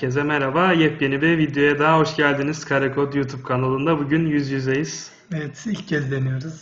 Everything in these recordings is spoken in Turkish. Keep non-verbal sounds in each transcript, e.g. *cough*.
Herkese merhaba. Yepyeni bir videoya daha hoş geldiniz. Karekod YouTube kanalında. Bugün yüz yüzeyiz. Evet ilk kez deniyoruz.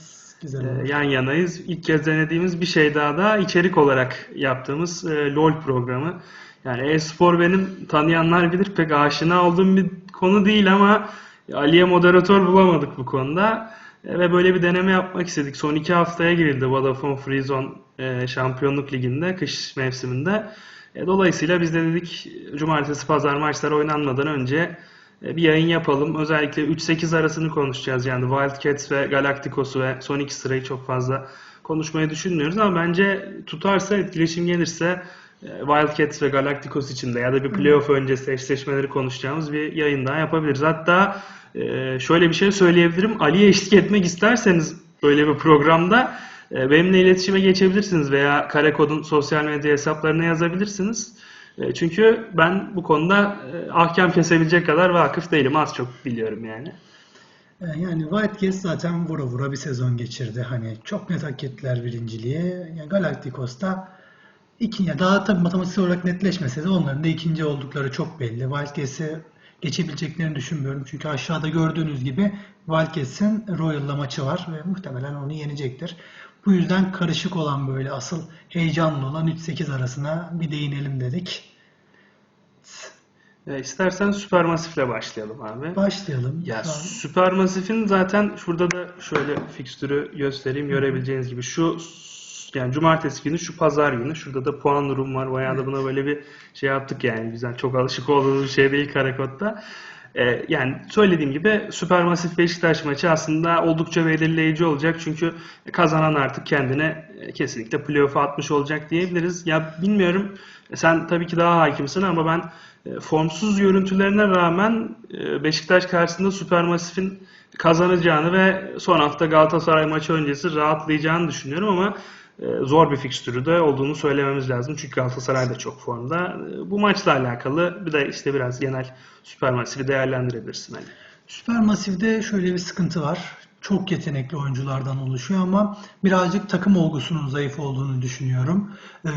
Güzel Ee, yan yanayız. İlk kez denediğimiz bir şey daha da içerik olarak yaptığımız e, LOL programı. Yani e-spor benim tanıyanlar bilir pek aşina olduğum bir konu değil ama Ali'ye moderatör bulamadık bu konuda. Ve böyle bir deneme yapmak istedik. Son iki haftaya girildi Vodafone Free Zone e, Şampiyonluk Ligi'nde, kış mevsiminde. E, dolayısıyla biz de dedik cumartesi pazar maçlar oynanmadan önce e, bir yayın yapalım. Özellikle 3-8 arasını konuşacağız. Yani Wildcats ve Galacticos'u ve son iki sırayı çok fazla konuşmayı düşünmüyoruz ama bence tutarsa, etkileşim gelirse Wildcats ve Galacticos için de ya da bir playoff öncesi eşleşmeleri konuşacağımız bir yayın daha yapabiliriz. Hatta e, şöyle bir şey söyleyebilirim. Ali'ye eşlik etmek isterseniz böyle bir programda e, benimle iletişime geçebilirsiniz veya Karekod'un sosyal medya hesaplarına yazabilirsiniz. E, Çünkü ben bu konuda e, ahkam kesebilecek kadar vakıf değilim. Az çok biliyorum yani. Ee, Yani Wildcats zaten vura vura bir sezon geçirdi. Hani çok net hak ettiler birinciliği. Yani Galacticos'ta iki, ya daha tabii matematiksel olarak netleşmese de onların da ikinci oldukları çok belli. Wildcats'i geçebileceklerini düşünmüyorum. Çünkü aşağıda gördüğünüz gibi Wildcats'in Royal'la maçı var ve muhtemelen onu yenecektir. Bu yüzden karışık olan böyle asıl heyecanlı olan 3-8 arasına bir değinelim dedik. E, İstersen Supermassive'le başlayalım abi. Başlayalım. Ya Supermassive'in zaten şurada da şöyle fikstürü göstereyim görebileceğiniz gibi şu yani cumartesi günü şu pazar günü. Şurada da puan durum var. Bayağı da buna böyle bir şey yaptık yani. Güzel çok alışık olduğumuz bir şey değil Karakod'da. Ee, yani söylediğim gibi Supermassive Beşiktaş maçı aslında oldukça belirleyici olacak. Çünkü kazanan artık kendine e, kesinlikle playoff'a atmış olacak diyebiliriz. Ya bilmiyorum sen tabii ki daha hakimsin ama ben e, formsuz görüntülerine rağmen e, Beşiktaş karşısında Supermassive'in kazanacağını ve son hafta Galatasaray maçı öncesi rahatlayacağını düşünüyorum ama zor bir fikstürü de olduğunu söylememiz lazım. Çünkü Galatasaray da çok formda. E, Bu maçla alakalı bir de işte biraz genel Supermassive'i değerlendirebilirsin hani. Supermassive'de şöyle bir sıkıntı var. Çok yetenekli oyunculardan oluşuyor ama birazcık takım olgusunun zayıf olduğunu düşünüyorum. Ee,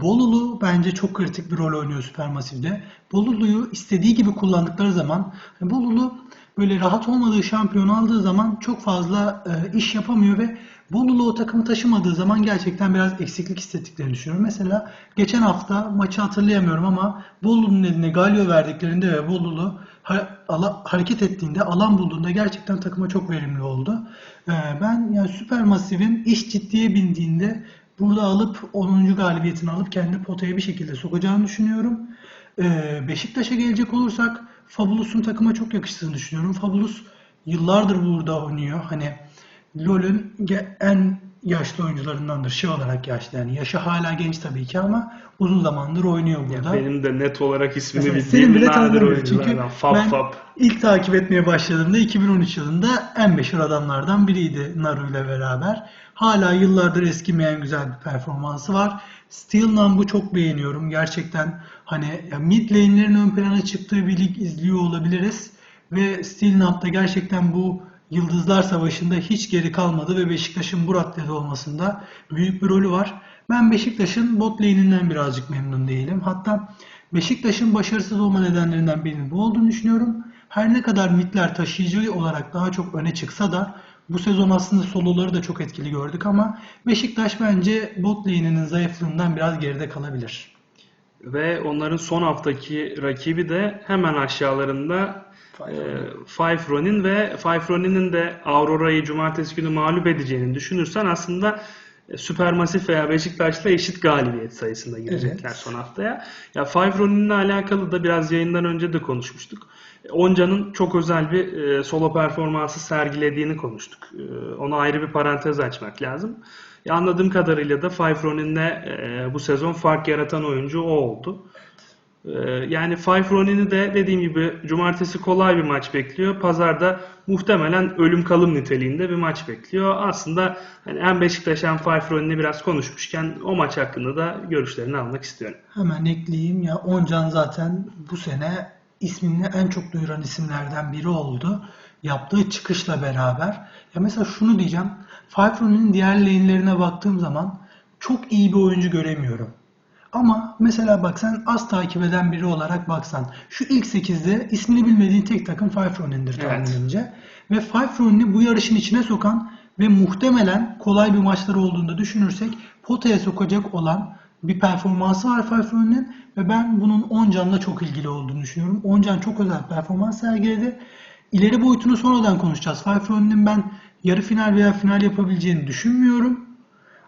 Bolulu bence çok kritik bir rol oynuyor Supermassive'de. Bolulu'yu istediği gibi kullandıkları zaman Bolulu böyle rahat olmadığı şampiyon aldığı zaman çok fazla e, iş yapamıyor ve Bolulu o takımı taşımadığı zaman gerçekten biraz eksiklik hissettiklerini düşünüyorum. Mesela geçen hafta maçı hatırlayamıyorum ama Bolulu'nun eline Galio verdiklerinde ve Bolulu hareket ettiğinde, alan bulduğunda gerçekten takıma çok verimli oldu. Ee, ben yani Supermassive'in iş ciddiye bindiğinde burada alıp 10. galibiyetini alıp kendi potaya bir şekilde sokacağını düşünüyorum. Ee, Beşiktaş'a gelecek olursak Fabulus'un takıma çok yakıştığını düşünüyorum. Fabulus yıllardır burada oynuyor. Hani LoL'ün en yaşlı oyuncularındandır. Şey olarak yaşlı yani. Yaşı hala genç tabii ki ama uzun zamandır oynuyor Ya burada. benim de net olarak ismini Mesela bildiğim bile nadir oyunculardan. Fab ben Fab. ilk takip etmeye başladığımda 2013 yılında en meşhur adamlardan biriydi Naru ile beraber. Hala yıllardır eskimeyen güzel bir performansı var. Steel Numb'u çok beğeniyorum. Gerçekten hani ya mid lane'lerin ön plana çıktığı bir lig izliyor olabiliriz. Ve Steel Numb'da gerçekten bu Yıldızlar Savaşı'nda hiç geri kalmadı ve Beşiktaş'ın bu raddede olmasında büyük bir rolü var. Ben Beşiktaş'ın bot lane'inden birazcık memnun değilim. Hatta Beşiktaş'ın başarısız olma nedenlerinden birinin bu olduğunu düşünüyorum. Her ne kadar midler taşıyıcı olarak daha çok öne çıksa da bu sezon aslında soloları da çok etkili gördük ama Beşiktaş bence bot lane'inin zayıflığından biraz geride kalabilir. Ve onların son haftaki rakibi de hemen aşağılarında Five e, Ronin. Five Ronin ve Five Ronin'in de Aurora'yı cumartesi günü mağlup edeceğini düşünürsen aslında e, Supermassive veya Beşiktaş'la eşit galibiyet sayısında girecekler Evet. son haftaya. Ya Five Ronin'le alakalı da biraz yayından önce de konuşmuştuk. E, Onca'nın çok özel bir e, solo performansı sergilediğini konuştuk. E, ona ayrı bir parantez açmak lazım. Ya anladığım kadarıyla da Five Ronin'le e, bu sezon fark yaratan oyuncu o oldu. Ee, Yani Five Ronin'i de dediğim gibi cumartesi kolay bir maç bekliyor. Pazarda muhtemelen ölüm kalım niteliğinde bir maç bekliyor. Aslında hani hem Beşiktaş hem Five Ronin'i biraz konuşmuşken o maç hakkında da görüşlerini almak istiyorum. Hemen ekleyeyim ya Oncan zaten bu sene ismini en çok duyuran isimlerden biri oldu. Yaptığı çıkışla beraber. Ya mesela şunu diyeceğim. Five Ronin'in diğer lane'lerine baktığım zaman çok iyi bir oyuncu göremiyorum. Ama mesela bak sen az takip eden biri olarak baksan şu ilk 8'de ismini bilmediğin tek takım Five Ronin'dir Evet. tahminimce. Ve Five Ronin'i bu yarışın içine sokan ve muhtemelen kolay bir maçları olduğunu da düşünürsek potaya sokacak olan bir performansı var Five Ronin'in ve ben bunun Oncan'la çok ilgili olduğunu düşünüyorum. Oncan çok özel performans sergiledi. İleri boyutunu sonradan konuşacağız. Five Ronin'in ben yarı final veya final yapabileceğini düşünmüyorum.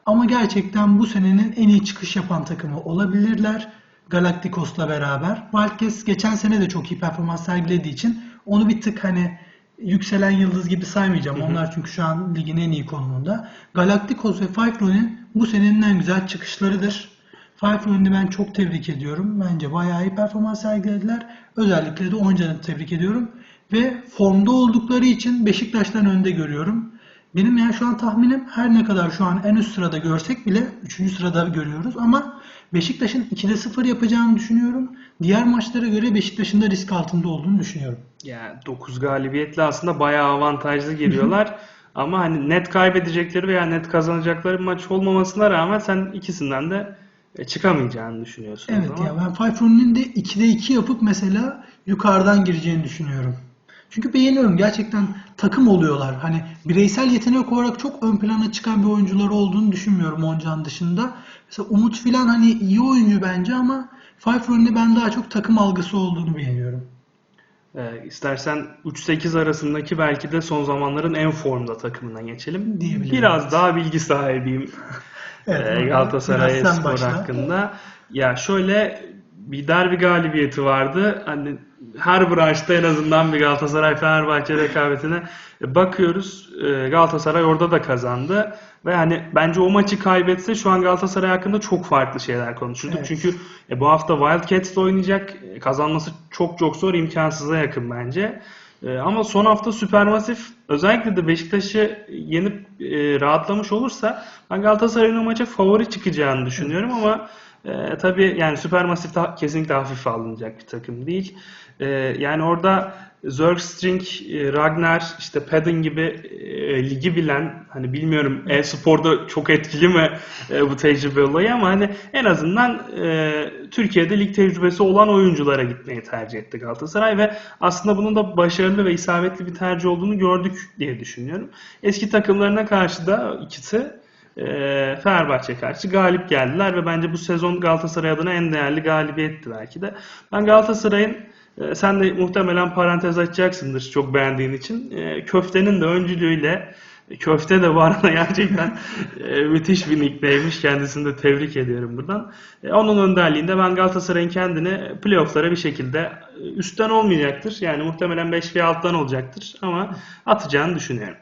Ama gerçekten bu senenin en iyi çıkış yapan takımı olabilirler. Galacticos'la beraber. Wildcats geçen sene de çok iyi performans sergilediği için onu bir tık hani yükselen yıldız gibi saymayacağım. Onlar çünkü şu an ligin en iyi konumunda. Galacticos ve Five Ronin bu senenin en güzel çıkışlarıdır. Five Ronin'i ben çok tebrik ediyorum. Bence bayağı iyi performans sergilediler. Özellikle de Oncan'ı tebrik ediyorum. Ve formda oldukları için Beşiktaş'tan önde görüyorum. Benim yani şu an tahminim her ne kadar şu an en üst sırada görsek bile 3. sırada görüyoruz ama Beşiktaş'ın 2'de 0 yapacağını düşünüyorum. Diğer maçlara göre Beşiktaş'ın da risk altında olduğunu düşünüyorum. Yani 9 galibiyetle aslında bayağı avantajlı geliyorlar. Ama hani net kaybedecekleri veya net kazanacakları bir maç olmamasına rağmen sen ikisinden de e, çıkamayacağını düşünüyorsun Evet ya ben Ronin'in de 2'de 2 yapıp mesela yukarıdan gireceğini düşünüyorum. Çünkü beğeniyorum. Gerçekten takım oluyorlar. Hani bireysel yetenek olarak çok ön plana çıkan bir oyuncuları olduğunu düşünmüyorum Oncan dışında. Mesela Umut filan hani iyi oyuncu bence ama Ronin'de ben daha çok takım algısı olduğunu beğeniyorum. Ee, istersen 3-8 arasındaki belki de son zamanların en formda takımına geçelim. Diyebiliriz. Biraz daha bilgi sahibiyim *laughs* Evet, e, Murat, Galatasaray Spor hakkında. Ya şöyle bir derbi galibiyeti vardı. Hani her branşta en azından bir Galatasaray Fenerbahçe rekabetine bakıyoruz. Ee, Galatasaray orada da kazandı. Ve hani bence o maçı kaybetse şu an Galatasaray hakkında çok farklı şeyler konuşurduk. Evet. Çünkü e, bu hafta Wildcats'le oynayacak. E, Kazanması çok çok zor, imkansıza yakın bence. E, ama son hafta Süpermasif özellikle de Beşiktaş'ı yenip e, rahatlamış olursa ben Galatasaray'ın o maça favori çıkacağını düşünüyorum ama e, tabii yani Süpermasif de kesinlikle hafife alınacak bir takım değil. E, yani orada Zergstring, e, Ragnar, işte Padden gibi e, ligi bilen hani bilmiyorum e-sporda çok etkili mi e, bu tecrübe olayı ama hani en azından e, Türkiye'de lig tecrübesi olan oyunculara gitmeyi tercih etti Galatasaray ve aslında bunun da başarılı ve isabetli bir tercih olduğunu gördük diye düşünüyorum. Eski takımlarına karşı da ikisi Fenerbahçe karşı galip geldiler ve bence bu sezon Galatasaray adına en değerli galibiyetti belki de. Ben Galatasaray'ın e, sen de muhtemelen parantez açacaksındır çok beğendiğin için. E, köftenin de öncülüğüyle e, köfte de bu arada *laughs* gerçekten müthiş bir nickneymiş. Kendisini de tebrik ediyorum buradan. Onun önderliğinde ben Galatasaray'ın kendini playofflara bir şekilde üstten olmayacaktır. Yani muhtemelen 5 veya alttan olacaktır ama atacağını düşünüyorum.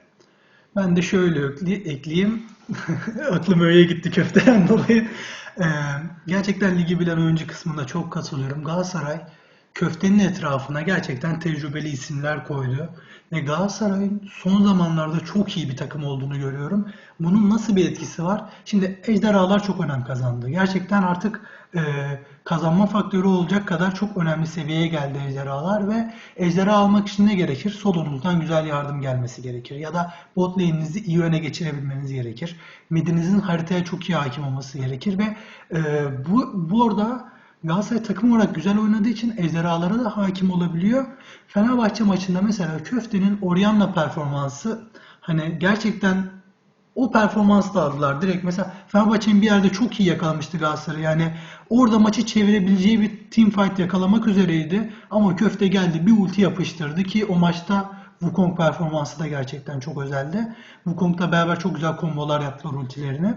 Ben de şöyle ekleyeyim. *laughs* Aklım öyle gitti köfteden *laughs* dolayı. Ee, gerçekten ligi bilen oyuncu kısmında çok katılıyorum. Galatasaray köftenin etrafına gerçekten tecrübeli isimler koydu. Ve Galatasaray'ın son zamanlarda çok iyi bir takım olduğunu görüyorum. Bunun nasıl bir etkisi var? Şimdi ejderhalar çok önem kazandı. Gerçekten artık e, kazanma faktörü olacak kadar çok önemli seviyeye geldi ejderhalar ve ejderha almak için ne gerekir? Solunuzdan güzel yardım gelmesi gerekir. Ya da bot lane'inizi iyi öne geçirebilmeniz gerekir. Midinizin haritaya çok iyi hakim olması gerekir ve e, bu, bu orada Galatasaray takım olarak güzel oynadığı için ejderhalara da hakim olabiliyor. Fenerbahçe maçında mesela Köfte'nin Orianna performansı hani gerçekten o performansla aldılar direkt. Mesela Fenerbahçe'nin bir yerde çok iyi yakalamıştı Galatasaray. Yani orada maçı çevirebileceği bir team fight yakalamak üzereydi. Ama Köfte geldi bir ulti yapıştırdı ki o maçta Wukong performansı da gerçekten çok özeldi. Wukong'la beraber çok güzel kombolar yaptılar ultilerini.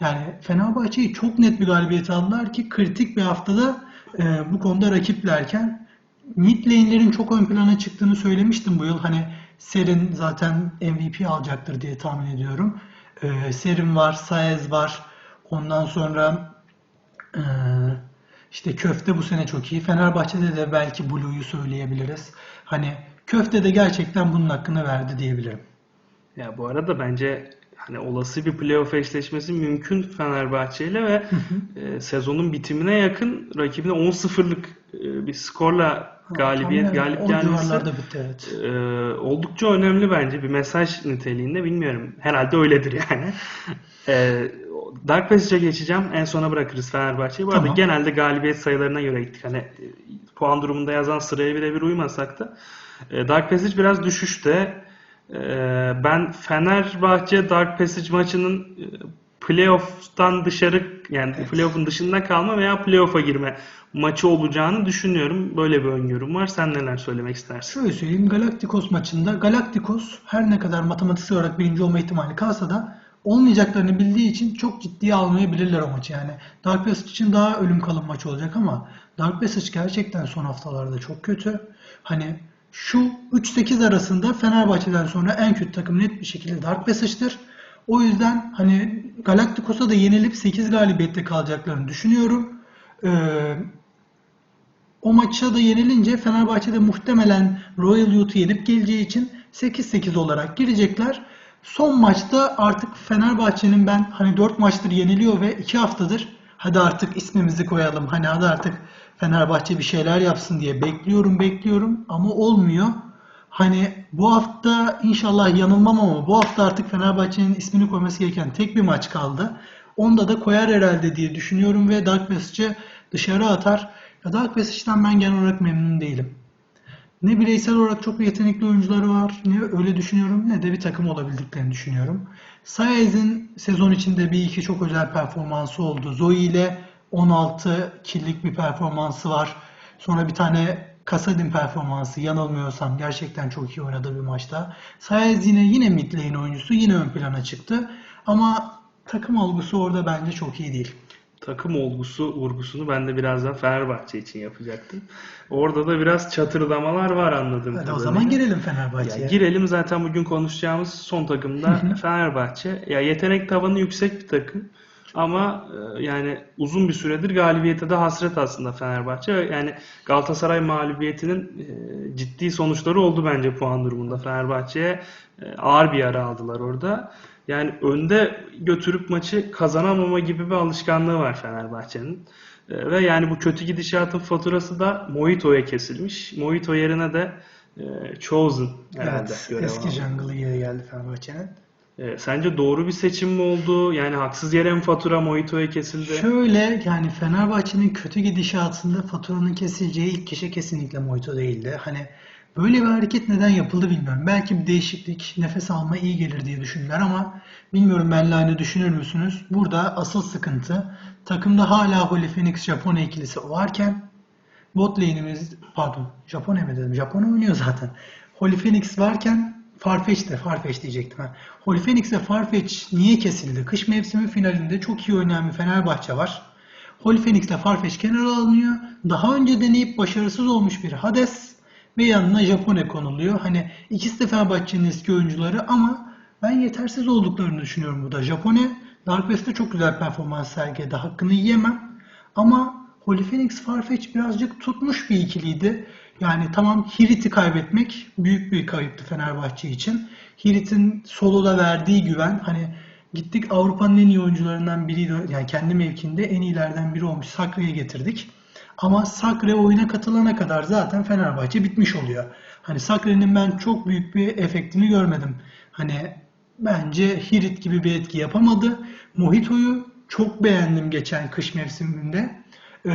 Yani Fenerbahçe'yi çok net bir galibiyet aldılar ki kritik bir haftada e, bu konuda rakiplerken mid lane'lerin çok ön plana çıktığını söylemiştim bu yıl. Hani Serin zaten MVP alacaktır diye tahmin ediyorum. Ee, Serin var, Saez var. Ondan sonra ee, işte Köfte bu sene çok iyi. Fenerbahçe'de de belki Blue'yu söyleyebiliriz. Hani Köfte de gerçekten bunun hakkını verdi diyebilirim. Ya bu arada bence hani olası bir playoff eşleşmesi mümkün Fenerbahçe ile ve e, sezonun bitimine yakın rakibine 10-0'lık e, bir skorla galibiyet galip gelmesi bitti evet. e, oldukça önemli bence bir mesaj niteliğinde bilmiyorum. Herhalde öyledir yani. *laughs* E, Dark Passage'e geçeceğim. En sona bırakırız Fenerbahçe'yi. Bu arada Tamam. genelde galibiyet sayılarına göre gittik. Hani e, puan durumunda yazan sıraya birebir uymasak da. E, Dark Passage biraz düşüşte. E, ben Fenerbahçe Dark Passage maçının e, playoff'tan dışarı yani playoff'un dışında kalma veya playoff'a girme maçı olacağını düşünüyorum. Böyle bir öngörüm var. Sen neler söylemek istersin? Şöyle söyleyeyim Galacticos maçında Galacticos her ne kadar matematiksel olarak birinci olma ihtimali kalsa da olmayacaklarını bildiği için çok ciddiye almayabilirler o maçı yani. Dark Passage için daha ölüm kalım maç olacak ama Dark Passage gerçekten son haftalarda çok kötü. Hani şu 3-8 arasında Fenerbahçe'den sonra en kötü takım net bir şekilde Dark Passage'dır. O yüzden hani Galacticos'a da yenilip 8 galibiyette kalacaklarını düşünüyorum. Ee, o maça da yenilince Fenerbahçe'de muhtemelen Royal Youth'u yenip geleceği için 8-8 olarak girecekler. Son maçta artık Fenerbahçe'nin ben hani 4 maçtır yeniliyor ve 2 haftadır hadi artık ismimizi koyalım. Hani hadi artık Fenerbahçe bir şeyler yapsın diye bekliyorum bekliyorum ama olmuyor. Hani bu hafta inşallah yanılmam ama bu hafta artık Fenerbahçe'nin ismini koyması gereken tek bir maç kaldı. Onda da koyar herhalde diye düşünüyorum ve Dark Passage'ı dışarı atar. Ya Dark Passage'den ben genel olarak memnun değilim. Ne bireysel olarak çok yetenekli oyuncuları var, ne öyle düşünüyorum, ne de bir takım olabildiklerini düşünüyorum. Saez'in sezon içinde bir iki çok özel performansı oldu. Zoe ile 16 killik bir performansı var. Sonra bir tane Kasadin performansı yanılmıyorsam gerçekten çok iyi oynadığı bir maçta. Saez yine yine mid lane oyuncusu yine ön plana çıktı. Ama takım olgusu orada bence çok iyi değil. Takım olgusu vurgusunu ben de birazdan Fenerbahçe için yapacaktım. Orada da biraz çatırdamalar var anladığım Hadi o kadarıyla. zaman girelim Ya Fenerbahçe'ye. girelim zaten bugün konuşacağımız son takımda Fenerbahçe. Ya yetenek tavanı yüksek bir takım. Ama e, yani uzun bir süredir galibiyete de hasret aslında Fenerbahçe. Yani Galatasaray mağlubiyetinin e, ciddi sonuçları oldu bence puan durumunda Fenerbahçe'ye. e, ağır bir yara aldılar orada. Yani önde götürüp maçı kazanamama gibi bir alışkanlığı var Fenerbahçe'nin. E, ve yani bu kötü gidişatın faturası da Mojito'ya kesilmiş. Mojito yerine de e, Chosen herhalde Evet, eski jungle'ı yeri geldi Fenerbahçe'nin. E, sence doğru bir seçim mi oldu? Yani haksız yere mi fatura Mojito'ya kesildi? Şöyle yani Fenerbahçe'nin kötü gidişatında faturanın kesileceği ilk kişi kesinlikle Moito değildi. Hani böyle bir hareket neden yapıldı bilmiyorum. Belki bir değişiklik, nefes alma iyi gelir diye düşündüler ama bilmiyorum benle aynı düşünür müsünüz? Burada asıl sıkıntı takımda hala Holy Phoenix Japon ikilisi varken bot lane'imiz pardon Japon mi dedim? Japon oynuyor zaten. Holy Phoenix varken Farfetch de Farfetch diyecektim ha. Holy Phoenix ve Farfetch niye kesildi? Kış mevsimi finalinde çok iyi oynayan bir Fenerbahçe var. Holy Phoenix ile Farfetch kenara alınıyor. Daha önce deneyip başarısız olmuş bir Hades ve yanına Japone konuluyor. Hani ikisi de Fenerbahçe'nin eski oyuncuları ama ben yetersiz olduklarını düşünüyorum burada. Japone Dark West'te çok güzel performans sergiledi. Hakkını yiyemem. Ama Holy Phoenix Farfetch birazcık tutmuş bir ikiliydi. Yani tamam Hirit'i kaybetmek büyük bir kayıptı Fenerbahçe için. Hirit'in soloda verdiği güven hani gittik Avrupa'nın en iyi oyuncularından biriydi. Yani kendi mevkinde en iyilerden biri olmuş Sakre'ye getirdik. Ama Sakre oyuna katılana kadar zaten Fenerbahçe bitmiş oluyor. Hani Sakre'nin ben çok büyük bir efektini görmedim. Hani bence Hirit gibi bir etki yapamadı. Mojito'yu çok beğendim geçen kış mevsiminde. Ee,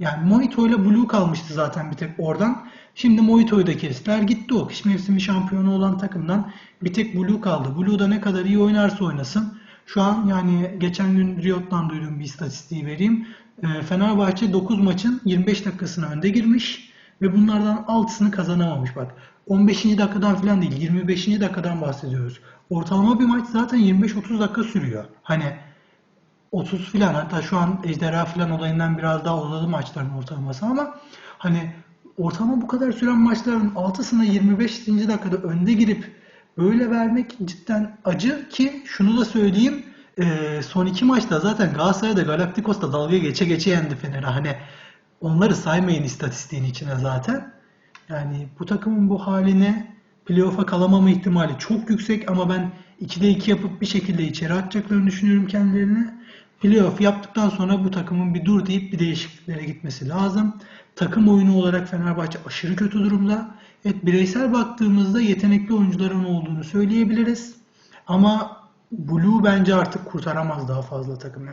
yani Mojito ile Blue kalmıştı zaten bir tek oradan. Şimdi Mojito'yu da kestiler. Gitti o. Kış mevsimi şampiyonu olan takımdan bir tek Blue kaldı. Blue da ne kadar iyi oynarsa oynasın. Şu an yani geçen gün Riot'tan duyduğum bir istatistiği vereyim. Ee, Fenerbahçe 9 maçın 25 dakikasına önde girmiş ve bunlardan 6'sını kazanamamış bak. 15. dakikadan falan değil 25. dakikadan bahsediyoruz. Ortalama bir maç zaten 25-30 dakika sürüyor. Hani 30 filan hatta şu an ejderha filan olayından biraz daha uzadı maçların ortalaması ama hani ortalama bu kadar süren maçların 6'sına 25. dakikada önde girip böyle vermek cidden acı ki şunu da söyleyeyim e, son iki maçta zaten Galatasaray'da Galacticos'ta dalga geçe geçe yendi Fener'e hani onları saymayın istatistiğin içine zaten. Yani bu takımın bu haline playoff'a kalamama ihtimali çok yüksek ama ben 2'de 2 yapıp bir şekilde içeri atacaklarını düşünüyorum kendilerini. Playoff yaptıktan sonra bu takımın bir dur deyip bir değişikliklere gitmesi lazım. Takım oyunu olarak Fenerbahçe aşırı kötü durumda. Evet bireysel baktığımızda yetenekli oyuncuların olduğunu söyleyebiliriz. Ama Blue bence artık kurtaramaz daha fazla takımı.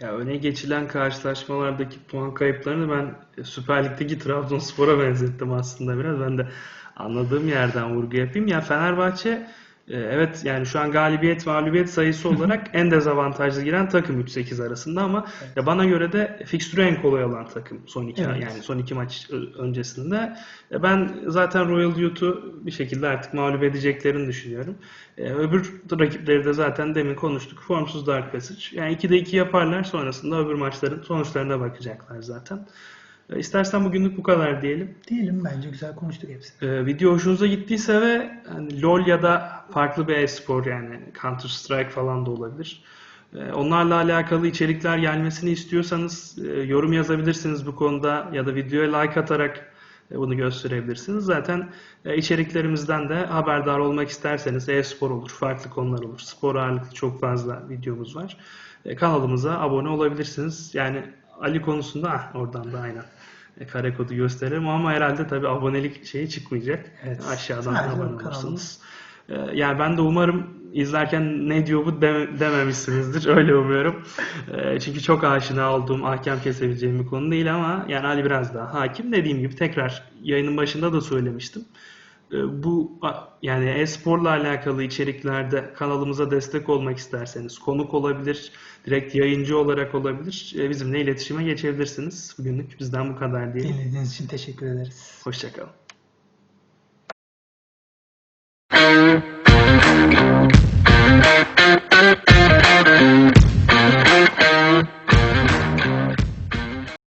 Ya öne geçilen karşılaşmalardaki puan kayıplarını ben Süper Lig'deki Trabzonspor'a benzettim aslında biraz. Ben de anladığım yerden vurgu yapayım. Ya Fenerbahçe evet yani şu an galibiyet mağlubiyet sayısı olarak *laughs* en dezavantajlı giren takım 3-8 arasında ama ya bana göre de fikstürü en kolay olan takım son iki Evet. yani son iki maç öncesinde. E, Ben zaten Royal Youth'u bir şekilde artık mağlup edeceklerini düşünüyorum. E, Öbür rakipleri de zaten demin konuştuk. Formsuz Dark Passage. Yani 2'de 2 yaparlar. Sonrasında öbür maçların sonuçlarına bakacaklar zaten. E, İstersen bugünlük bu kadar diyelim. Diyelim bence güzel konuştuk hepsini. E, video hoşunuza gittiyse ve hani LoL ya da farklı bir e-spor yani Counter Strike falan da olabilir. E, onlarla alakalı içerikler gelmesini istiyorsanız e, yorum yazabilirsiniz bu konuda ya da videoya like atarak e, bunu gösterebilirsiniz. Zaten e, içeriklerimizden de haberdar olmak isterseniz e-spor olur, farklı konular olur. Spor ağırlıklı çok fazla videomuz var. E, Kanalımıza abone olabilirsiniz. Yani Ali konusunda ah, oradan da aynen kare kodu gösteririm ama herhalde tabii abonelik şeyi çıkmayacak. Evet. Aşağıdan Sadece abone olursunuz. E, Yani ben de umarım izlerken ne diyor bu deme- dememişsinizdir. *laughs* Öyle umuyorum. E, Çünkü çok aşina olduğum, ahkam kesebileceğim bir konu değil ama yani Ali biraz daha hakim. Dediğim gibi tekrar yayının başında da söylemiştim. E, Bu yani e-sporla alakalı içeriklerde kanalımıza destek olmak isterseniz konuk olabilir, direkt yayıncı olarak olabilir. E, Bizimle iletişime geçebilirsiniz. Bugünlük bizden bu kadar diyelim. Dinlediğiniz için teşekkür ederiz. Hoşçakalın.